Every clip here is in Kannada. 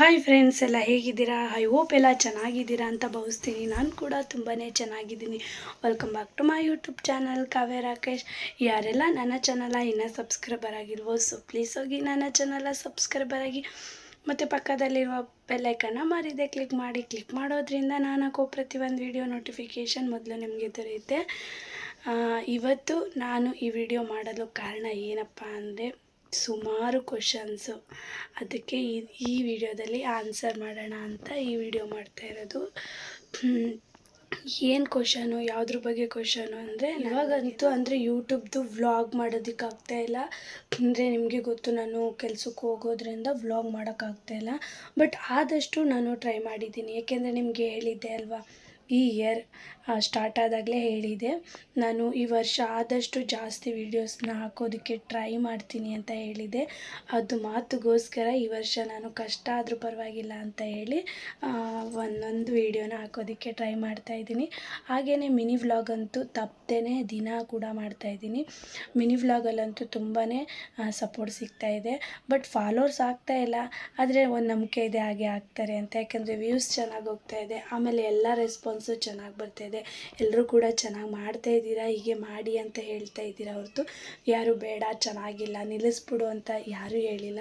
ಹಾಯ್ ಫ್ರೆಂಡ್ಸ್ ಎಲ್ಲ ಹೇಗಿದ್ದೀರಾ? ಐ ಹೋಪ್ ಎಲ್ಲ ಚೆನ್ನಾಗಿದ್ದೀರಾ ಅಂತ ಭಾವಿಸ್ತೀನಿ. ನಾನು ಕೂಡ ತುಂಬಾ ಚೆನ್ನಾಗಿದ್ದೀನಿ. Welcome back to my YouTube channel Kavya Rakesh ಯಾರೆಲ್ಲ ನನ್ನ ಚಾನಲ ಇನ್ನೂ ಸಬ್ಸ್ಕ್ರೈಬರ್ ಆಗಿರ್ಬೋದು ಸೊ ಪ್ಲೀಸ್ ಹೋಗಿ ನನ್ನ ಚಾನಲ ಸಬ್ಸ್ಕ್ರೈಬರ್ ಆಗಿ. ಮತ್ತು ಪಕ್ಕದಲ್ಲಿರುವ ಬೆಲ್ಲೈಕನ್ನ ಮಾರಿದೆ ಕ್ಲಿಕ್ ಮಾಡಿ. ಕ್ಲಿಕ್ ಮಾಡೋದ್ರಿಂದ ನಾನು ಹಾಕೋ ಪ್ರತಿಯೊಂದು ವಿಡಿಯೋ ನೋಟಿಫಿಕೇಷನ್ ಮೊದಲು ನಿಮಗೆ ದೊರೆಯುತ್ತೆ. ಇವತ್ತು ನಾನು ಈ ವಿಡಿಯೋ ಮಾಡಲು ಕಾರಣ ಏನಪ್ಪ ಅಂದರೆ ಸುಮಾರು ಕ್ವಶನ್ಸು ಅದಕ್ಕೆ ಈ ಈ ವಿಡಿಯೋದಲ್ಲಿ ಆನ್ಸರ್ ಮಾಡೋಣ ಅಂತ ಈ ವಿಡಿಯೋ ಮಾಡ್ತಾ ಇರೋದು. ಏನು ಕ್ವಶನು ಯಾವುದ್ರ ಬಗ್ಗೆ ಕ್ವಶನು ಅಂದರೆ ಇವಾಗಂತೂ ಅಂದರೆ ಯೂಟ್ಯೂಬ್ದು ವ್ಲಾಗ್ ಮಾಡೋದಕ್ಕಾಗ್ತಾ ಇಲ್ಲ. ಅಂದರೆ ನಿಮಗೆ ಗೊತ್ತು ನಾನು ಕೆಲ್ಸಕ್ಕೆ ಹೋಗೋದ್ರಿಂದ ವ್ಲಾಗ್ ಮಾಡೋಕ್ಕಾಗ್ತಾ ಇಲ್ಲ. ಬಟ್ ಆದಷ್ಟು ನಾನು ಟ್ರೈ ಮಾಡಿದ್ದೀನಿ. ಏಕೆಂದರೆ ನಿಮಗೆ ಹೇಳಿದ್ದೆ ಅಲ್ವಾ? ಈ ಇಯರ್ ಸ್ಟಾರ್ಟ್ ಆದಾಗಲೇ ಹೇಳಿದೆ. ನಾನು ಈ ವರ್ಷ ಆದಷ್ಟು ಜಾಸ್ತಿ ವೀಡಿಯೋಸ್ನ ಹಾಕೋದಕ್ಕೆ ಟ್ರೈ ಮಾಡ್ತೀನಿ ಅಂತ ಹೇಳಿದೆ. ಅದು ಮಾತುಗೋಸ್ಕರ ಈ ವರ್ಷ ನಾನು ಕಷ್ಟ ಆದರೂ ಪರವಾಗಿಲ್ಲ ಅಂತ ಹೇಳಿ ಒಂದೊಂದು ವೀಡಿಯೋನ ಹಾಕೋದಕ್ಕೆ ಟ್ರೈ ಮಾಡ್ತಾ ಇದ್ದೀನಿ. ಹಾಗೆಯೇ ಮಿನಿ ವ್ಲಾಗ್ ಅಂತೂ ತಪ್ಪದೇ ದಿನ ಕೂಡ ಮಾಡ್ತಾ ಇದ್ದೀನಿ. ಮಿನಿ ವ್ಲಾಗಲ್ಲಂತೂ ತುಂಬಾ ಸಪೋರ್ಟ್ ಸಿಗ್ತಾ ಇದೆ. ಬಟ್ ಫಾಲೋವರ್ಸ್ ಆಗ್ತಾ ಇಲ್ಲ. ಆದರೆ ಒಂದು ನಂಬಿಕೆ ಇದೆ ಹಾಗೆ ಆಗ್ತಾರೆ ಅಂತ. ಯಾಕೆಂದರೆ ವ್ಯೂಸ್ ಚೆನ್ನಾಗಿ ಹೋಗ್ತಾ ಇದೆ. ಆಮೇಲೆ ಎಲ್ಲ ರೆಸ್ಪಾನ್ಸು ಚೆನ್ನಾಗಿ ಬರ್ತಾಯಿದೆ ಎಲ್ಲರೂ ಕೂಡ ಚೆನ್ನಾಗಿ ಮಾಡ್ತಾ ಇದ್ದೀರಾ? ಹೀಗೆ ಮಾಡಿ ಅಂತ ಹೇಳ್ತಾ ಇದ್ದೀರಾ ಹೊರತು? ಯಾರು ಬೇಡ, ಚೆನ್ನಾಗಿಲ್ಲ, ನಿಲ್ಲಿಸ್ಬಿಡು ಅಂತ ಯಾರೂ ಹೇಳಿಲ್ಲ.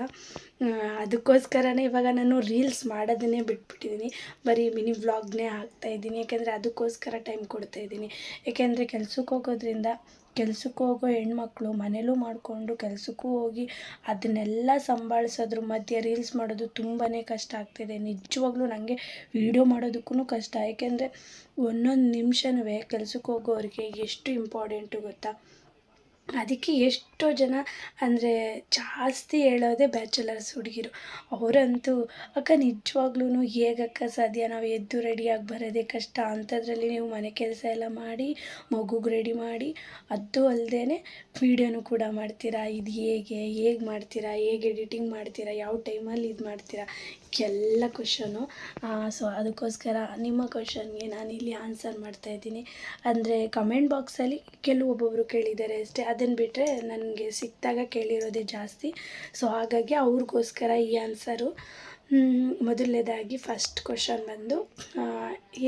ಅದಕ್ಕೋಸ್ಕರನೇ ಇವಾಗ ನಾನು ರೀಲ್ಸ್ ಮಾಡೋದನ್ನೇ ಬಿಟ್ಬಿಟ್ಟಿದ್ದೀನಿ. ಬರೀ ಮಿನಿ ವ್ಲಾಗ್ನೇ ಹಾಕ್ತಾಯಿದ್ದೀನಿ ಯಾಕೆಂದರೆ ಅದಕ್ಕೋಸ್ಕರ ಟೈಮ್ ಕೊಡ್ತಾಯಿದ್ದೀನಿ ಏಕೆಂದರೆ ಕೆಲ್ಸಕ್ಕೆ ಹೋಗೋದ್ರಿಂದ ಕೆಲ್ಸಕ್ಕೆ ಹೋಗೋ ಹೆಣ್ಮಕ್ಳು, ಮನೇಲೂ ಮಾಡಿಕೊಂಡು ಕೆಲಸಕ್ಕೂ ಹೋಗಿ ಅದನ್ನೆಲ್ಲ ಸಂಭಾಳಿಸೋದ್ರ ಮಧ್ಯೆ ರೀಲ್ಸ್ ಮಾಡೋದು ತುಂಬಾ ಕಷ್ಟ ಆಗ್ತಿದೆ. ನಿಜವಾಗ್ಲೂ ನನಗೆ ವೀಡಿಯೋ ಮಾಡೋದಕ್ಕೂ ಕಷ್ಟ. ಏಕೆಂದರೆ ಒಂದೊಂದು ನಿಮಿಷನೂ ಕೆಲ್ಸಕ್ಕೆ ಹೋಗೋರಿಗೆ ಎಷ್ಟು ಇಂಪಾರ್ಟೆಂಟು ಗೊತ್ತಾ? ಅದಕ್ಕೆ ಎಷ್ಟೋ ಜನ ಅಂದರೆ ಜಾಸ್ತಿ ಹೇಳೋದೇ ಬ್ಯಾಚುಲರ್ಸ್ ಹುಡುಗಿರು. ಅವರಂತೂ, ಅಕ್ಕ ನಿಜವಾಗ್ಲೂ ಹೇಗಕ್ಕ ಸಾಧ್ಯ? ನಾವು ಎದ್ದು ರೆಡಿಯಾಗಿ ಬರೋದೇ ಕಷ್ಟ. ಅಂಥದ್ರಲ್ಲಿ ನೀವು ಮನೆ ಕೆಲಸ ಎಲ್ಲ ಮಾಡಿ, ಮಗುಗೆ ರೆಡಿ ಮಾಡಿ, ಅದು ಅಲ್ಲದೆ ವೀಡಿಯೋನು ಕೂಡ ಮಾಡ್ತೀರಾ? ಇದು ಹೇಗೆ? ಹೇಗೆ ಮಾಡ್ತೀರಾ? ಹೇಗೆ ಎಡಿಟಿಂಗ್ ಮಾಡ್ತೀರಾ? ಯಾವ ಟೈಮಲ್ಲಿ ಇದು ಮಾಡ್ತೀರಾ? ಎಲ್ಲ ಕ್ವಶನು ಸೊ ಅದಕ್ಕೋಸ್ಕರ ನಿಮ್ಮ ಕ್ವಶನ್ಗೆ ನಾನು ಇಲ್ಲಿ ಆನ್ಸರ್ ಮಾಡ್ತಾ ಇದ್ದೀನಿ. ಅಂದರೆ ಕಮೆಂಟ್ ಬಾಕ್ಸಲ್ಲಿ ಕೆಲವೊಬ್ಬೊಬ್ಬರು ಕೇಳಿದ್ದಾರೆ ಅಷ್ಟೇ. ಅದನ್ನು ಬಿಟ್ಟರೆ ನನಗೆ ಸಿಕ್ಕಿದಾಗ ಕೇಳಿರೋದೇ ಜಾಸ್ತಿ. ಸೊ ಹಾಗಾಗಿ ಅವ್ರಿಗೋಸ್ಕರ ಈ ಆನ್ಸರು ಮೊದಲನೇದಾಗಿ ಫಸ್ಟ್ ಕ್ವಶನ್ ಬಂದು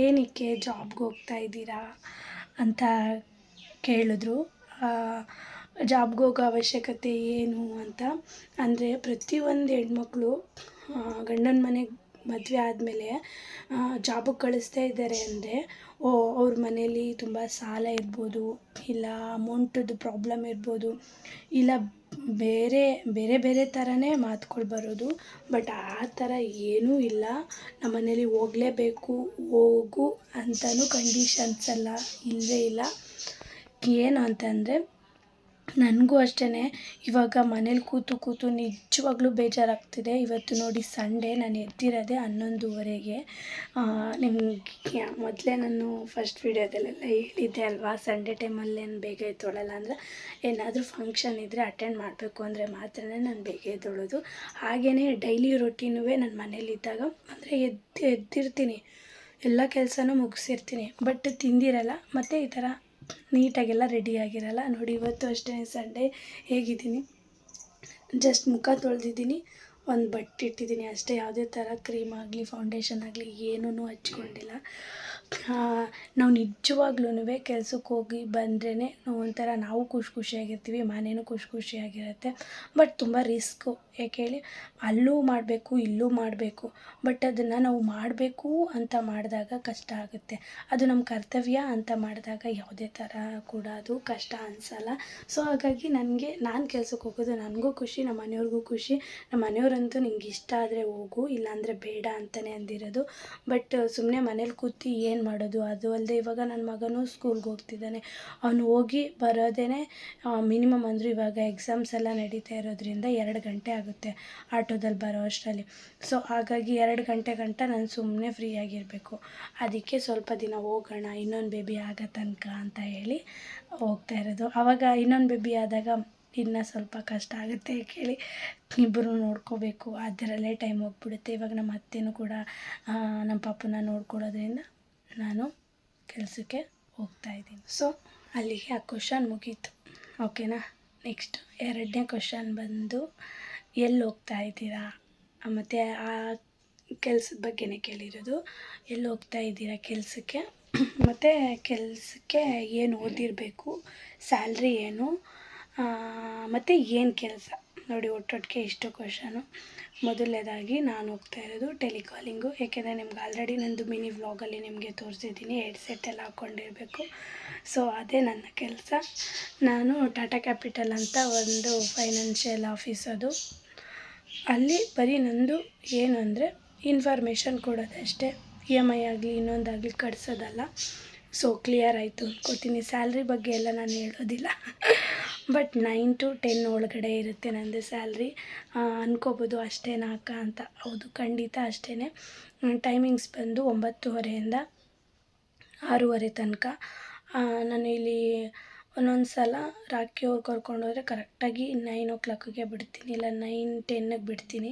ಏನಕ್ಕೆ ಜಾಬ್ಗೆ ಹೋಗ್ತಾ ಇದ್ದೀರಾ ಅಂತ ಕೇಳಿದ್ರು. ಜಾಬ್ಗೆ ಹೋಗೋ ಅವಶ್ಯಕತೆ ಏನು ಅಂತ. ಅಂದರೆ ಪ್ರತಿಯೊಂದು ಹೆಣ್ಮಕ್ಳು ಗಂಡನ ಮನೆಗೆ ಮದುವೆ ಆದಮೇಲೆ ಜಾಬಿಗೆ ಕಳಿಸ್ತಾ ಇದ್ದಾರೆ ಅಂದರೆ, ಓ, ಅವ್ರ ಮನೇಲಿ ತುಂಬ ಸಾಲ ಇರ್ಬೋದು, ಇಲ್ಲ ಅಮೌಂಟದ್ದು ಪ್ರಾಬ್ಲಮ್ ಇರ್ಬೋದು, ಇಲ್ಲ ಬೇರೆ ಬೇರೆ ಬೇರೆ ಥರನೇ ಮಾತುಗಳು ಬರೋದು, ಬಟ್ ಆ ಥರ ಏನೂ ಇಲ್ಲ. ನಮ್ಮ ಮನೇಲಿ ಹೋಗಲೇಬೇಕು, ಹೋಗು ಅಂತಲೂ ಕಂಡೀಷನ್ಸ್ ಎಲ್ಲ ಇಲ್ಲವೇ ಇಲ್ಲ. ಏನು ಅಂತಂದರೆ ನನಗೂ ಅಷ್ಟೇ ಇವಾಗ ಮನೇಲಿ ಕೂತು ಕೂತು ನಿಜವಾಗ್ಲೂ ಬೇಜಾರಾಗ್ತಿದೆ. ಇವತ್ತು ನೋಡಿ ಸಂಡೇ, ನಾನು ಎದ್ದಿರೋದೆ ಹನ್ನೊಂದುವರೆಗೆ. ನಿಮಗೆ ಮೊದಲೇ ನಾನು ಫಸ್ಟ್ ವೀಡಿಯೋದಲ್ಲೆಲ್ಲ ಹೇಳಿದ್ದೆ ಅಲ್ವಾ, ಸಂಡೇ ಟೈಮಲ್ಲಿ ಏನು ಬೇಗ ಎದ್ದೊಳಲ್ಲ ಅಂದರೆ ಏನಾದರೂ ಫಂಕ್ಷನ್ ಇದ್ದರೆ ಅಟೆಂಡ್ ಮಾಡಬೇಕು ಅಂದರೆ ಮಾತ್ರ ನಾನು ಬೇಗ ಎದ್ದೊಳೋದು. ಹಾಗೆಯೇ ಡೈಲಿ ರೊಟೀನೂ ನಾನು ಮನೇಲಿದ್ದಾಗ ಅಂದರೆ ಎದ್ದು ಎದ್ದಿರ್ತೀನಿ. ಎಲ್ಲ ಕೆಲಸನೂ ಮುಗಿಸಿರ್ತೀನಿ. ಬಟ್ ತಿಂದಿರಲ್ಲ. ಮತ್ತು ಈ ಥರ ನೀಟಾಗೆಲ್ಲ ರೆಡಿಯಾಗಿರಲ್ಲ ನೋಡಿ, ಇವತ್ತು ಅಷ್ಟೇ ಸಂಡೇ ಹೇಗಿದ್ದೀನಿ? ಜಸ್ಟ್ ಮುಖ ತೊಳೆದಿದ್ದೀನಿ. ಒಂದು ಬಟ್ಟೆ ಇಟ್ಟಿದ್ದೀನಿ. ಅಷ್ಟೇ, ಯಾವುದೇ ಥರ ಕ್ರೀಮ್ ಆಗಲಿ ಫೌಂಡೇಶನ್ ಆಗಲಿ ಏನೂ ಹಚ್ಕೊಂಡಿಲ್ಲ. ನಾವು ನಿಜವಾಗ್ಲೂ ಕೆಲಸಕ್ಕೆ ಹೋಗಿ ಬಂದ್ರೇ ಒಂಥರ ನಾವು ಖುಷಿ ಖುಷಿಯಾಗಿರ್ತೀವಿ, ಮನೇನೂ ಖುಷಿ ಖುಷಿಯಾಗಿರುತ್ತೆ. ಬಟ್ ತುಂಬ ರಿಸ್ಕು ಯಾಕೆ ಹೇಳಿ, ಅಲ್ಲೂ ಮಾಡಬೇಕು, ಇಲ್ಲೂ ಮಾಡಬೇಕು ಬಟ್ ಅದನ್ನು ನಾವು ಮಾಡಬೇಕು ಅಂತ ಮಾಡಿದಾಗ ಕಷ್ಟ ಆಗುತ್ತೆ. ಅದು ನಮ್ಮ ಕರ್ತವ್ಯ ಅಂತ ಮಾಡಿದಾಗ ಯಾವುದೇ ಥರ ಕೂಡ ಅದು ಕಷ್ಟ ಅನಿಸಲ್ಲ. ಸೊ ಹಾಗಾಗಿ ನನಗೆ, ನಾನು ಕೆಲ್ಸಕ್ಕೆ ಹೋಗೋದು ನನಗೂ ಖುಷಿ ನಮ್ಮ ಮನೆಯವ್ರಿಗೂ ಖುಷಿ. ನಮ್ಮ ಮನೆಯವ್ರಂತೂ ನಿಂಗೆ ಇಷ್ಟ ಆದರೆ ಹೋಗು, ಇಲ್ಲಾಂದರೆ ಬೇಡ ಅಂತಲೇ ಅಂದಿರೋದು. ಬಟ್ ಸುಮ್ಮನೆ ಮನೇಲಿ ಕೂತು ಏನು ಮಾಡೋದು? ಅದು ಅಲ್ಲದೆ ಇವಾಗ ನನ್ನ ಮಗನೂ ಸ್ಕೂಲ್ಗೆ ಹೋಗ್ತಿದ್ದಾನೆ. ಅವನು ಹೋಗಿ ಬರೋದೇ ಮಿನಿಮಮ್ ಅಂದರೂ ಇವಾಗ ಎಕ್ಸಾಮ್ಸ್ ಎಲ್ಲ ನಡೀತಾ ಇರೋದ್ರಿಂದ ಎರಡು ಗಂಟೆ ಆಗುತ್ತೆ ಆಟೋದಲ್ಲಿ ಬರೋ ಅಷ್ಟರಲ್ಲಿ. ಸೊ ಹಾಗಾಗಿ ಎರಡು ಗಂಟೆ ಗಂಟ ನಾನು ಸುಮ್ಮನೆ ಫ್ರೀ ಫ್ರೀಯಾಗಿರಬೇಕು ಅದಕ್ಕೆ ಸ್ವಲ್ಪ ದಿನ ಹೋಗೋಣ, ಇನ್ನೊಂದು ಬೇಬಿ ಆಗೋ ತನಕ ಅಂತ ಹೇಳಿ ಹೋಗ್ತಾ ಇರೋದು. ಆವಾಗ ಇನ್ನೊಂದು ಬೇಬಿ ಆದಾಗ ಇನ್ನು ಸ್ವಲ್ಪ ಕಷ್ಟ ಆಗುತ್ತೆ ಕೇಳಿ. ಇಬ್ಬರು ನೋಡ್ಕೋಬೇಕು, ಅದರಲ್ಲೇ ಟೈಮ್ ಹೋಗ್ಬಿಡುತ್ತೆ. ಇವಾಗ ನಮ್ಮ ಅತ್ತೆನೂ ಕೂಡ ನಮ್ಮ ಪಾಪನ ನೋಡ್ಕೊಳ್ಳೋದ್ರಿಂದ ನಾನು ಕೆಲಸಕ್ಕೆ ಹೋಗ್ತಾ ಇದ್ದೀನಿ. ಸೊ ಅಲ್ಲಿಗೆ ಆ ಕ್ವಶನ್ ಮುಗೀತು. ಓಕೆನಾ ನೆಕ್ಸ್ಟ್ ಎರಡನೇ ಕ್ವಶನ್ ಬಂದು ಎಲ್ಲಿ ಹೋಗ್ತಾ ಇದ್ದೀರಾ ಮತ್ತು ಆ ಕೆಲ್ಸದ ಬಗ್ಗೆನೇ ಕೇಳಿರೋದು. ಎಲ್ಲಿ ಹೋಗ್ತಾ ಇದ್ದೀರಾ ಕೆಲಸಕ್ಕೆ? ಮತ್ತು ಕೆಲಸಕ್ಕೆ ಏನು ಓದಿರಬೇಕು? ಸ್ಯಾಲ್ರಿ ಏನು? ಮತ್ತು ಏನು ಕೆಲಸ? ನೋಡಿ ಒಟ್ಟೊಟ್ಟಿಗೆ ಇಷ್ಟು ಕ್ವಶನು. ಮೊದಲನೇದಾಗಿ ನಾನು ಹೋಗ್ತಾ ಇರೋದು ಟೆಲಿಕಾಲಿಂಗು. ಯಾಕೆಂದರೆ ನಿಮ್ಗೆ ಆಲ್ರೆಡಿ ನಂದು ಮಿನಿ ವ್ಲಾಗಲ್ಲಿ ನಿಮಗೆ ತೋರಿಸಿದ್ದೀನಿ. ಹೆಡ್ಸೆಟ್ ಎಲ್ಲ ಹಾಕ್ಕೊಂಡಿರಬೇಕು ಸೊ, ಅದೇ ನನ್ನ ಕೆಲಸ. ನಾನು ಟಾಟಾ ಕ್ಯಾಪಿಟಲ್ ಅಂತ ಒಂದು ಫೈನಾನ್ಷಿಯಲ್ ಆಫೀಸ್ ಅದು. ಅಲ್ಲಿ ಬರೀ ನಂದು ಏನು ಅಂದರೆ ಇನ್ಫಾರ್ಮೇಷನ್ ಕೊಡೋದಷ್ಟೇ ಇ ಎಂ ಐ ಆಗಲಿ ಇನ್ನೊಂದಾಗಲಿ ಕಟ್ಸೋದಲ್ಲ. ಸೊ ಕ್ಲಿಯರ್ ಆಯಿತು ಅಂದ್ಕೋತೀನಿ ಸ್ಯಾಲ್ರಿ ಬಗ್ಗೆ ಎಲ್ಲ ನಾನು ಹೇಳೋದಿಲ್ಲ. ಬಟ್ ನೈನ್ ಟು ಟೆನ್ ಒಳಗಡೆ ಇರುತ್ತೆ ನನ್ನದು ಸ್ಯಾಲ್ರಿ ಅನ್ಕೋಬೋದು ಅಷ್ಟೇನಾ ಅಕ್ಕ ಅಂತ. ಹೌದು, ಖಂಡಿತ ಅಷ್ಟೇ ಟೈಮಿಂಗ್ಸ್ ಬಂದು ಒಂಬತ್ತುವರೆಯಿಂದ ಆರೂವರೆ ತನಕ. ನಾನು ಇಲ್ಲಿ ಒಂದೊಂದು ಸಲ ರಾಖಿ ಅವ್ರು ಕರ್ಕೊಂಡೋದ್ರೆ ಕರೆಕ್ಟಾಗಿ ನೈನ್ ಓ ಕ್ಲಾಕಿಗೆ ಬಿಡ್ತೀನಿ, ಇಲ್ಲ ನೈನ್ ಟೆನ್ನಿಗೆ ಬಿಡ್ತೀನಿ.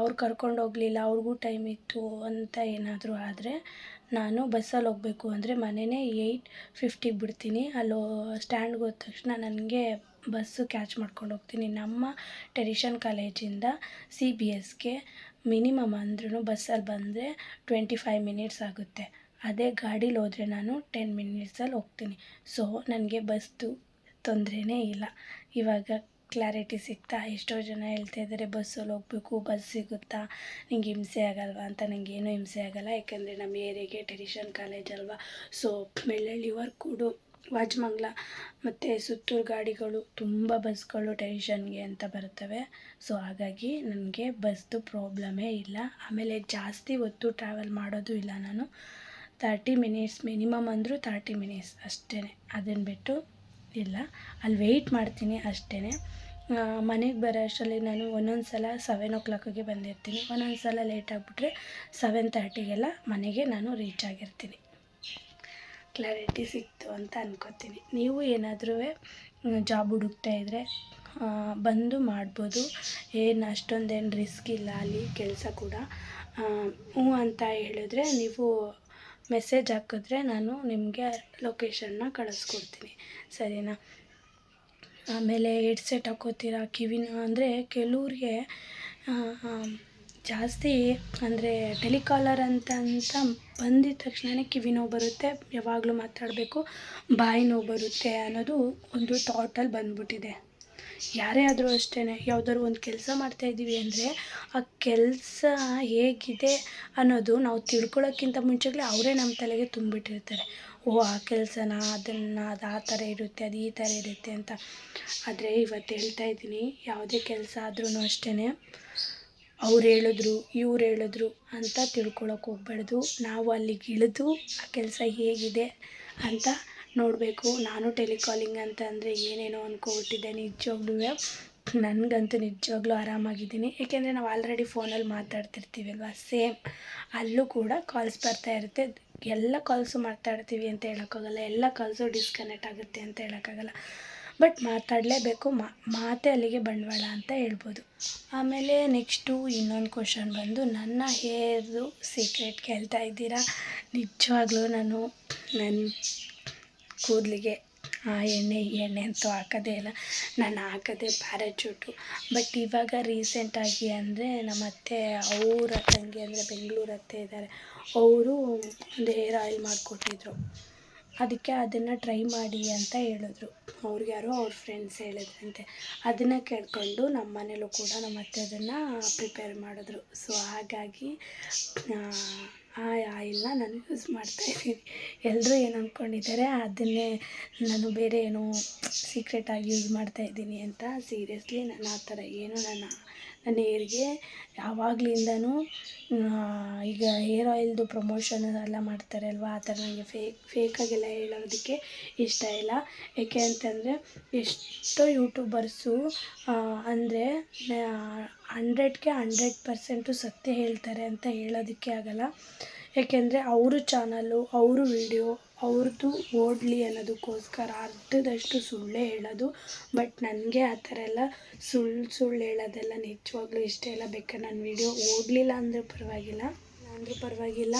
ಅವ್ರು ಕರ್ಕೊಂಡು ಹೋಗಲಿಲ್ಲ, ಅವ್ರಿಗೂ ಟೈಮ್ ಇತ್ತು ಅಂತ ಏನಾದರೂ ಆದರೆ ನಾನು ಬಸ್ಸಲ್ಲಿ ಹೋಗಬೇಕು ಅಂದರೆ ಮನೆಯೇ ಏಯ್ಟ್ ಫಿಫ್ಟಿಗೆ ಬಿಡ್ತೀನಿ. ಅಲ್ಲಿ ಸ್ಟ್ಯಾಂಡ್ಗೆ ಹೋದ ತಕ್ಷಣ ನನಗೆ ಬಸ್ಸು ಕ್ಯಾಚ್ ಮಾಡ್ಕೊಂಡು ಹೋಗ್ತೀನಿ. ನಮ್ಮ ಟೆರಿಷನ್ ಕಾಲೇಜಿಂದ ಸಿ ಬಿ ಎಸ್ಗೆ ಮಿನಿಮಮ್ ಅಂದ್ರೂ ಬಸ್ಸಲ್ಲಿ ಬಂದರೆ ಟ್ವೆಂಟಿ ಫೈವ್ ಮಿನಿಟ್ಸ್ ಆಗುತ್ತೆ. ಅದೇ ಗಾಡೀಲಿ ಹೋದರೆ ನಾನು ಟೆನ್ ಮಿನಿಟ್ಸಲ್ಲಿ ಹೋಗ್ತೀನಿ. ಸೊ ನನಗೆ ಬಸ್ದು ತೊಂದರೆನೇ ಇಲ್ಲ. ಇವಾಗ ಕ್ಲಾರಿಟಿ ಸಿಗ್ತಾ, ಎಷ್ಟೋ ಜನ ಹೇಳ್ತಾ ಇದ್ದಾರೆ ಬಸ್ಸಲ್ಲಿ ಹೋಗಬೇಕು ಬಸ್ ಸಿಗುತ್ತಾ? ನಿಂಗೆ ಹಿಂಸೆ ಆಗಲ್ವಾ? ಅಂತ ನನಗೇನು ಹಿಂಸೆ ಆಗಲ್ಲ. ಯಾಕಂದರೆ ನಮ್ಮ ಏರಿಯಾಗೆ ಟ್ರೆಡಿಷನ್ ಕಾಲೇಜ್ ಅಲ್ವಾ. ಸೊ ವರ್ಕೂಡು ವಾಜಮಂಗ್ಲ ಮತ್ತು ಸುತ್ತೂರು ಗಾಡಿಗಳು ತುಂಬ ಬಸ್ಗಳು ಟೆರಿಷನ್ಗೆ ಅಂತ ಬರ್ತವೆ ಸೊ ಹಾಗಾಗಿ ನನಗೆ ಬಸ್ದು ಪ್ರಾಬ್ಲಮೇ ಇಲ್ಲ. ಆಮೇಲೆ ಜಾಸ್ತಿ ಹೊತ್ತು ಟ್ರಾವೆಲ್ ಮಾಡೋದು ಇಲ್ಲ ನಾನು. ತರ್ಟಿ ಮಿನಿಟ್ಸ್ ಮಿನಿಮಮ್ ಅಂದರೂ ತರ್ಟಿ ಮಿನಿಟ್ಸ್ ಅಷ್ಟೇ ಅದನ್ನು ಬಿಟ್ಟು ಇಲ್ಲ. ಅಲ್ಲಿ ವೆಯ್ಟ್ ಮಾಡ್ತೀನಿ ಅಷ್ಟೇ ಮನೆಗೆ ಬರೋ ಅಷ್ಟರಲ್ಲಿ ನಾನು ಒಂದೊಂದು ಸಲ ಸೆವೆನ್ ಓ ಕ್ಲಾಕಿಗೆ ಬಂದಿರ್ತೀನಿ. ಒಂದೊಂದು ಸಲ ಲೇಟ್ ಆಗಿಬಿಟ್ರೆ ಸೆವೆನ್ ತರ್ಟಿಗೆಲ್ಲ ಮನೆಗೆ ನಾನು ರೀಚ್ ಆಗಿರ್ತೀನಿ. ಕ್ಲಾರಿಟಿ ಸಿಕ್ತು ಅಂತ ಅನ್ಕೋತೀನಿ. ನೀವು ಏನಾದರೂ ಜಾಬ್ ಹುಡುಕ್ತಾ ಇದ್ದರೆ ಬಂದು ಮಾಡ್ಬೋದು. ಏನು ಅಷ್ಟೊಂದೇನು ರಿಸ್ಕ್ ಇಲ್ಲ ಅಲ್ಲಿ ಕೆಲಸ ಕೂಡ. ಹ್ಞೂ ಅಂತ ಹೇಳಿದ್ರೆ ನೀವು ಮೆಸೇಜ್ ಹಾಕಿದ್ರೆ ನಾನು ನಿಮಗೆ ಲೊಕೇಶನ್ನ ಕಳಿಸ್ಕೊಡ್ತೀನಿ. ಸರಿನಾ? ಆಮೇಲೆ ಹೆಡ್ಸೆಟ್ ಹಾಕೋತೀರಾ ಕಿವಿನ? ಅಂದರೆ ಕೆಲವ್ರಿಗೆ ಜಾಸ್ತಿ ಅಂದರೆ ಟೆಲಿಕಾಲರ್ ಅಂತ ಅಂತ ಬಂದಿದ ತಕ್ಷಣವೇ ಕಿವಿ ನೋವು ಬರುತ್ತೆ. ಯಾವಾಗಲೂ ಮಾತಾಡಬೇಕು, ಬಾಯಿ ನೋವು ಬರುತ್ತೆ ಅನ್ನೋದು ಒಂದು ಥಾಟಲ್ಲಿ ಬಂದ್ಬಿಟ್ಟಿದೆ. ಯಾರೇ ಆದರೂ ಅಷ್ಟೇ ಯಾವ್ದಾದ್ರು ಒಂದು ಕೆಲಸ ಮಾಡ್ತಾಯಿದ್ದೀವಿ ಅಂದರೆ ಆ ಕೆಲಸ ಹೇಗಿದೆ ಅನ್ನೋದು ನಾವು ತಿಳ್ಕೊಳ್ಳೋಕ್ಕಿಂತ ಮುಂಚೆಗಳೇ ಅವರೇ ನಮ್ಮ ತಲೆಗೆ ತುಂಬಿಟ್ಟಿರ್ತಾರೆ. ಓ, ಆ ಕೆಲಸನ, ಅದನ್ನು, ಅದು ಆ ಥರ ಇರುತ್ತೆ, ಅದು ಈ ಥರ ಇರುತ್ತೆ ಅಂತ. ಆದರೆ ಇವತ್ತು ಹೇಳ್ತಾ ಇದ್ದೀನಿ, ಯಾವುದೇ ಕೆಲಸ ಆದ್ರೂ ಅಷ್ಟೇ ಅವ್ರು ಹೇಳಿದ್ರು, ಇವ್ರು ಹೇಳಿದ್ರು ಅಂತ ತಿಳ್ಕೊಳಕ್ಕೆ ಹೋಗ್ಬಾರ್ದು. ನಾವು ಅಲ್ಲಿಗೆ ಇಳಿದು ಆ ಕೆಲಸ ಹೇಗಿದೆ ಅಂತ ನೋಡಬೇಕು. ನಾನು ಟೆಲಿಕಾಲಿಂಗ್ ಅಂತ ಅಂದರೆ ಏನೇನೋ ಅಂದ್ಕೊಬಿಟ್ಟಿದ್ದೆ ನಿಜವಾಗ್ಲೂ. ನನಗಂತೂ ನಿಜವಾಗ್ಲೂ ಆರಾಮಾಗಿದ್ದೀನಿ. ಏಕೆಂದರೆ ನಾವು ಆಲ್ರೆಡಿ ಫೋನಲ್ಲಿ ಮಾತಾಡ್ತಿರ್ತೀವಲ್ವ? ಸೇಮ್ ಅಲ್ಲೂ ಕೂಡ ಕಾಲ್ಸ್ ಬರ್ತಾ ಇರುತ್ತೆ. ಎಲ್ಲ ಕಾಲ್ಸು ಮಾತಾಡ್ತೀವಿ ಅಂತ ಹೇಳೋಕ್ಕಾಗಲ್ಲ. ಎಲ್ಲ ಕಾಲ್ಸು ಡಿಸ್ಕನೆಕ್ಟ್ ಆಗುತ್ತೆ ಅಂತ ಹೇಳೋಕ್ಕಾಗಲ್ಲ. ಬಟ್ ಮಾತಾಡಲೇಬೇಕು. ಮಾತೆ ಅಲ್ಲಿಗೆ ಬಂಡವಾಳ ಅಂತ ಹೇಳ್ಬೋದು. ಆಮೇಲೆ ನೆಕ್ಸ್ಟು ಇನ್ನೊಂದು ಕ್ವಶನ್ ಬಂದು, ನನ್ನ ಹೇರ್ದು ಸೀಕ್ರೆಟ್ ಕೇಳ್ತಾ ಇದ್ದೀರಾ? ನಿಜವಾಗ್ಲೂ ನಾನು ನನ್ನ ಕೂದಲಿಗೆ ಆ ಎಣ್ಣೆ ಎಣ್ಣೆ ಅಂತೂ ಹಾಕೋದೇ ಇಲ್ಲ. ನಾನು ಹಾಕೋದೇ ಪ್ಯಾರಚೂಟು. ಬಟ್ ಇವಾಗ ರೀಸೆಂಟಾಗಿ ಅಂದರೆ ನಮ್ಮ ಅತ್ತೆ, ಅವರ ತಂಗಿ ಅಂದರೆ ಬೆಂಗಳೂರು ಅತ್ತೆ ಇದ್ದಾರೆ. ಅವರು ಒಂದು ಹೇರ್ ಆಯಿಲ್ ಮಾಡಿಕೊಟ್ಟಿದ್ರು. ಅದಕ್ಕೆ ಅದನ್ನು ಟ್ರೈ ಮಾಡಿ ಅಂತ ಹೇಳಿದ್ರು. ಅವ್ರಿಗೆ ಯಾರೋ ಅವ್ರ ಫ್ರೆಂಡ್ಸ್ ಹೇಳಿದ್ರಂತೆ. ಅದನ್ನು ಕೇಳ್ಕೊಂಡು ನಮ್ಮ ಮನೇಲೂ ಕೂಡ ನಮ್ಮ ಅತ್ತೆ ಅದನ್ನು ಪ್ರಿಪೇರ್ ಮಾಡಿದ್ರು. ಸೊ ಹಾಗಾಗಿ ಆ ಆಯಿಲ್ನ ನಾನು ಯೂಸ್ ಮಾಡ್ತಾಯಿದ್ದೀನಿ ಎಲ್ಲರೂ ಏನು ಅಂದ್ಕೊಂಡಿದ್ದಾರೆ ಅದನ್ನೇ ನಾನು ಬೇರೆ ಏನೋ ಸೀಕ್ರೆಟಾಗಿ ಯೂಸ್ ಮಾಡ್ತಾಯಿದ್ದೀನಿ ಅಂತ. ಸೀರಿಯಸ್ಲಿ ನಾನು ಆ ಥರ ಏನು ನನ್ನ ಹೇರ್ಗೆ ಯಾವಾಗ್ಲಿಂದನೂ ಈಗ ಹೇರ್ ಆಯಿಲ್ದು ಪ್ರಮೋಷನ್ ಎಲ್ಲ ಮಾಡ್ತಾರೆ ಅಲ್ವಾ? ಆ ಥರ ನನಗೆ ಫೇಕ್ ಫೇಕಾಗೆಲ್ಲ ಹೇಳೋದಕ್ಕೆ ಇಷ್ಟ ಇಲ್ಲ. ಏಕೆ ಅಂತಂದರೆ, ಎಷ್ಟೋ ಯೂಟ್ಯೂಬರ್ಸು ಅಂದರೆ ಹಂಡ್ರೆಡ್ಗೆ ಹಂಡ್ರೆಡ್ ಪರ್ಸೆಂಟು ಸತ್ಯ ಹೇಳ್ತಾರೆ ಅಂತ ಹೇಳೋದಕ್ಕೆ ಆಗಲ್ಲ. ಏಕೆಂದರೆ, ಅವರು ಚಾನಲ್ಲು, ಅವರು ವೀಡಿಯೋ ಅವ್ರದ್ದು ಓಡಲಿ ಅನ್ನೋದಕ್ಕೋಸ್ಕರ ಅರ್ಧದಷ್ಟು ಸುಳ್ಳೇ ಹೇಳೋದು. ಬಟ್ ನನಗೆ ಆ ಥರ ಎಲ್ಲ ಸುಳ್ಳು ಸುಳ್ಳು ಹೇಳೋದೆಲ್ಲ ನಿಜವಾಗ್ಲೂ ಇಷ್ಟ ಇಲ್ಲ. ಬೇಕಾದ್ರೆ ನಾನು ವೀಡಿಯೋ ಓಡಲಿಲ್ಲ ಅಂದರೂ ಪರವಾಗಿಲ್ಲ. ಅಂದರೂ ಪರವಾಗಿಲ್ಲ.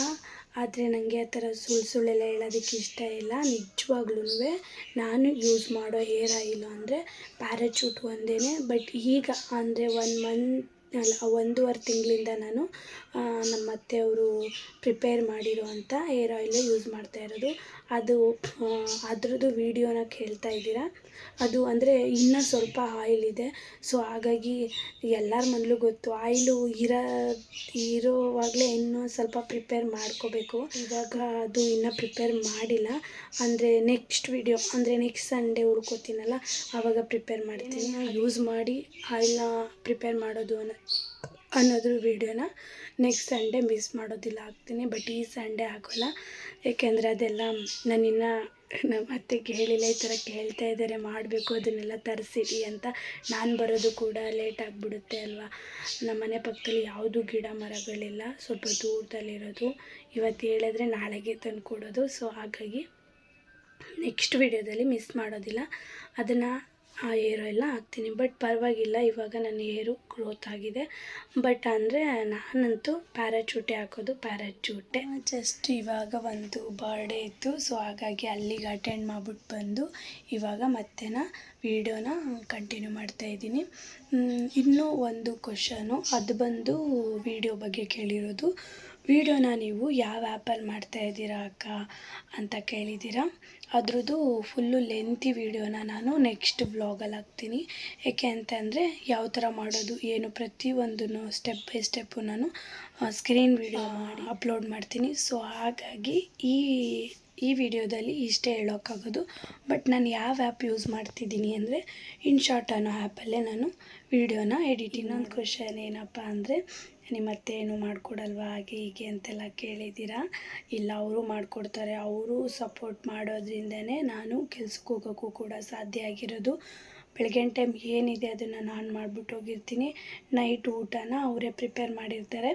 ಆದರೆ ನನಗೆ ಆ ಥರ ಸುಳ್ಳು ಸುಳ್ಳೆಲ್ಲ ಹೇಳೋದಕ್ಕೆ ಇಷ್ಟ ಇಲ್ಲ. ನಿಜವಾಗ್ಲೂ ನಾನು ಯೂಸ್ ಮಾಡೋ ಹೇರ್ ಆಯಿಲು ಅಂದರೆ ಪ್ಯಾರಚೂಟ್ ಒಂದೇ ಬಟ್ ಈಗ ಅಂದರೆ ಒನ್ ಮಂತ್ ಅಲ್ಲ ಒಂದೂವರೆ ತಿಂಗಳಿಂದ ನಾನು ನಮ್ಮ ಅತ್ತೆಯವರು ಪ್ರಿಪೇರ್ ಮಾಡಿರುವಂಥ ಏರ್ ಆಯಿಲ್ ಯೂಸ್ ಮಾಡ್ತಾ ಇರೋದು. ಅದು ಅದರದ್ದು ವೀಡಿಯೋನ ಕೇಳ್ತಾ ಇದ್ದೀರಾ? ಅದು ಅಂದರೆ ಇನ್ನೂ ಸ್ವಲ್ಪ ಆಯಿಲ್ ಇದೆ. ಸೊ ಹಾಗಾಗಿ ಎಲ್ಲರ ಮನೇಲೂ ಗೊತ್ತು ಆಯಿಲು ಇರೋ ಇರೋವಾಗಲೇ ಇನ್ನೂ ಸ್ವಲ್ಪ ಪ್ರಿಪೇರ್ ಮಾಡ್ಕೋಬೇಕು. ಇವಾಗ ಅದು ಇನ್ನೂ ಪ್ರಿಪೇರ್ ಮಾಡಿಲ್ಲ. ಅಂದರೆ ನೆಕ್ಸ್ಟ್ ವಿಡಿಯೋ ಅಂದರೆ ನೆಕ್ಸ್ಟ್ ಸಂಡೇ ಹುಡ್ಕೋತೀನಲ್ಲ ಆವಾಗ ಪ್ರಿಪೇರ್ ಮಾಡ್ತೀನಿ. ಯೂಸ್ ಮಾಡಿ ಆಯಿಲ್ನ ಪ್ರಿಪೇರ್ ಮಾಡೋದು ಅನ್ನೋ ಅನ್ನೋದ್ರ ವೀಡಿಯೋನ ನೆಕ್ಸ್ಟ್ ಸಂಡೇ ಮಿಸ್ ಮಾಡೋದಿಲ್ಲ, ಹಾಕ್ತೀನಿ. ಬಟ್ ಈ ಸಂಡೇ ಹಾಕೋಲ್ಲ. ಏಕೆಂದರೆ ಅದೆಲ್ಲ ನಾನಿನ್ನು ನಮ್ಮ ಅತ್ತೆ ಕೇಳಿಲ್ಲ, ಈ ಥರ ಕೇಳ್ತಾ ಇದ್ದಾರೆ ಮಾಡಬೇಕು, ಅದನ್ನೆಲ್ಲ ತರಿಸಿಡಿ ಅಂತ. ನಾನು ಬರೋದು ಕೂಡ ಲೇಟ್ ಆಗಿಬಿಡುತ್ತೆ ಅಲ್ವಾ? ನಮ್ಮ ಮನೆ ಪಕ್ಕದಲ್ಲಿ ಯಾವುದೂ ಗಿಡ ಮರಗಳಿಲ್ಲ. ಸ್ವಲ್ಪ ದೂರದಲ್ಲಿರೋದು. ಇವತ್ತು ಹೇಳಿದ್ರೆ ನಾಳೆಗೆ ತಂದು ಕೊಡೋದು ಸೊ ಹಾಗಾಗಿ ನೆಕ್ಸ್ಟ್ ವಿಡಿಯೋದಲ್ಲಿ ಮಿಸ್ ಮಾಡೋದಿಲ್ಲ. ಅದನ್ನು ಆ ಏರ್ ಎಲ್ಲ ಹಾಕ್ತೀನಿ. ಬಟ್ ಪರವಾಗಿಲ್ಲ, ಇವಾಗ ನನ್ನ ಏರು ಗ್ರೋತ್ ಆಗಿದೆ. ಬಟ್ ಅಂದರೆ ನಾನಂತೂ ಪ್ಯಾರಾಚೂಟೆ ಹಾಕೋದು ಪ್ಯಾರಾಚೂಟೆ ಜಸ್ಟ್ ಇವಾಗ ಒಂದು ಬರ್ಡೇ ಇತ್ತು ಸೊ ಹಾಗಾಗಿ ಅಲ್ಲಿಗೆ ಅಟೆಂಡ್ ಮಾಡ್ಬಿಟ್ಟು ಬಂದು ಇವಾಗ ಮತ್ತೆ ನಾನು ವೀಡಿಯೋನ ಕಂಟಿನ್ಯೂ ಮಾಡ್ತಾ ಇದ್ದೀನಿ. ಇನ್ನೂ ಒಂದು ಕ್ವಶನು ಅದು ಬಂದು ವಿಡಿಯೋ ಬಗ್ಗೆ ಕೇಳಿರೋದು. ವಿಡಿಯೋನ ನೀವು ಯಾವ ಆ್ಯಪಲ್ಲಿ ಮಾಡ್ತಾ ಇದ್ದೀರಾ ಅಕ್ಕ ಅಂತ ಕೇಳಿದ್ದೀರಾ? ಅದ್ರದ್ದು ಫುಲ್ಲು ಲೆಂತಿ ವಿಡಿಯೋನ ನಾನು ನೆಕ್ಸ್ಟ್ ಬ್ಲಾಗಲ್ಲಿ ಹಾಕ್ತೀನಿ. ಏಕೆ ಅಂತಂದರೆ ಯಾವ ಥರ ಮಾಡೋದು ಏನು ಪ್ರತಿಯೊಂದನ್ನು ಸ್ಟೆಪ್ ಬೈ ಸ್ಟೆಪ್ಪು ನಾನು ಸ್ಕ್ರೀನ್ ವಿಡಿಯೋ ಮಾಡಿ. ಅಪ್ಲೋಡ್ ಮಾಡ್ತೀನಿ. ಸೊ ಹಾಗಾಗಿ ಈ ಈ ವಿಡಿಯೋದಲ್ಲಿ ಇಷ್ಟೇ ಹೇಳೋಕ್ಕಾಗೋದು. ಬಟ್ ನಾನು ಯಾವ ಆ್ಯಪ್ ಯೂಸ್ ಮಾಡ್ತಿದ್ದೀನಿ ಅಂದರೆ ಇನ್ಶಾರ್ಟ್ ಅನ್ನೋ ಆ್ಯಪಲ್ಲೇ ನಾನು ವೀಡಿಯೋನ ಎಡಿಟ್ ಇನ್ನೊಂದು ಕ್ವಶನ್ ಏನಪ್ಪ ಅಂದರೆ ನಿಮ್ಮ ಅತ್ತೆ ಏನು ಮಾಡಿಕೊಡಲ್ವಾ? ಹಾಗೆ ಹೀಗೆ ಅಂತೆಲ್ಲ ಕೇಳಿದ್ದೀರಾ? ಇಲ್ಲ, ಅವರು ಮಾಡಿಕೊಡ್ತಾರೆ. ಅವರು ಸಪೋರ್ಟ್ ಮಾಡೋದ್ರಿಂದನೇ ನಾನು ಕೆಲ್ಸಕ್ಕೆ ಹೋಗೋಕ್ಕೂ ಕೂಡ ಸಾಧ್ಯ ಆಗಿರೋದು. ಬೆಳಗಿನ ಟೈಮ್ ಏನಿದೆ ಅದನ್ನು ನಾನು ಮಾಡಿಬಿಟ್ಟು ಹೋಗಿರ್ತೀನಿ. ನೈಟ್ ಊಟನ ಅವರೇ ಪ್ರಿಪೇರ್ ಮಾಡಿರ್ತಾರೆ.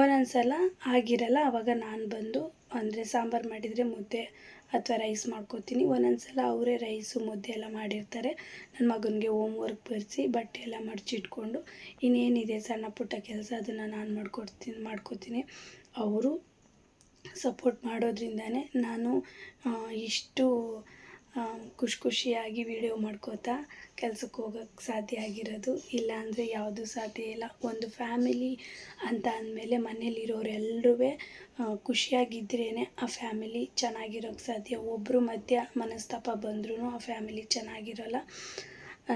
ಒಂದೊಂದು ಸಲ ಆಗಿರಲ್ಲ ಆವಾಗ ನಾನು ಬಂದು, ಅಂದರೆ ಸಾಂಬಾರು ಮಾಡಿದರೆ ಮುದ್ದೆ ಅಥವಾ ರೈಸ್ ಮಾಡ್ಕೋತೀನಿ. ಒಂದೊಂದು ಸಲ ಅವರೇ ರೈಸು ಮುದ್ದೆ ಎಲ್ಲ ಮಾಡಿರ್ತಾರೆ. ನನ್ನ ಮಗನಿಗೆ ಹೋಮ್ ವರ್ಕ್ ಬರೆಸಿ ಬಟ್ಟೆ ಎಲ್ಲ ಮಡಚಿಟ್ಕೊಂಡು ಇನ್ನೇನಿದೆ ಸಣ್ಣ ಪುಟ್ಟ ಕೆಲಸ ಅದನ್ನು ನಾನು ಮಾಡ್ಕೊಡ್ತೀನಿ ಮಾಡ್ಕೋತೀನಿ. ಅವರು ಸಪೋರ್ಟ್ ಮಾಡೋದ್ರಿಂದನೇ ನಾನು ಇಷ್ಟು ಖುಷಿ ಖುಷಿಯಾಗಿ ವಿಡಿಯೋ ಮಾಡ್ಕೋತಾ ಕೆಲ್ಸಕ್ಕೆ ಹೋಗೋಕ್ಕೆ ಸಾಧ್ಯ ಆಗಿರೋದು. ಇಲ್ಲಾಂದರೆ ಯಾವುದೂ ಸಾಧ್ಯ ಇಲ್ಲ. ಒಂದು ಫ್ಯಾಮಿಲಿ ಅಂತ ಅಂದಮೇಲೆ ಮನೇಲಿರೋರೆಲ್ಲರೂ ಖುಷಿಯಾಗಿದ್ರೇ ಆ ಫ್ಯಾಮಿಲಿ ಚೆನ್ನಾಗಿರೋಕ್ಕೆ ಸಾಧ್ಯ. ಒಬ್ಬರು ಮಧ್ಯ ಮನಸ್ತಾಪ ಬಂದ್ರೂ ಆ ಫ್ಯಾಮಿಲಿ ಚೆನ್ನಾಗಿರೋಲ್ಲ.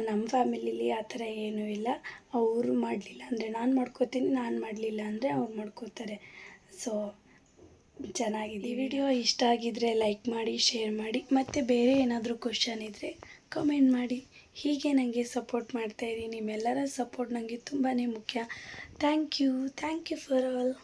ನಮ್ಮ ಫ್ಯಾಮಿಲಿಲಿ ಆ ಥರ ಏನೂ ಇಲ್ಲ. ಅವರು ಮಾಡಲಿಲ್ಲ ಅಂದರೆ ನಾನು ಮಾಡ್ಕೋತೀನಿ, ನಾನು ಮಾಡಲಿಲ್ಲ ಅಂದರೆ ಅವ್ರು ಮಾಡ್ಕೋತಾರೆ. ಸೊ ಚೆನ್ನಾಗಿದೆ ಈ ವಿಡಿಯೋ ಇಷ್ಟ ಆಗಿದ್ರೆ ಲೈಕ್ ಮಾಡಿ, ಶೇರ್ ಮಾಡಿ, ಮತ್ತು ಬೇರೆ ಏನಾದರೂ ಕ್ವಶನ್ ಇದ್ದರೆ ಕಮೆಂಟ್ ಮಾಡಿ. ಹೀಗೆ ನನಗೆ ಸಪೋರ್ಟ್ ಮಾಡ್ತಾಯಿರಿ ನಿಮ್ಮೆಲ್ಲರ ಸಪೋರ್ಟ್ ನನಗೆ ತುಂಬಾ ಮುಖ್ಯ. Thank you. Thank you for all.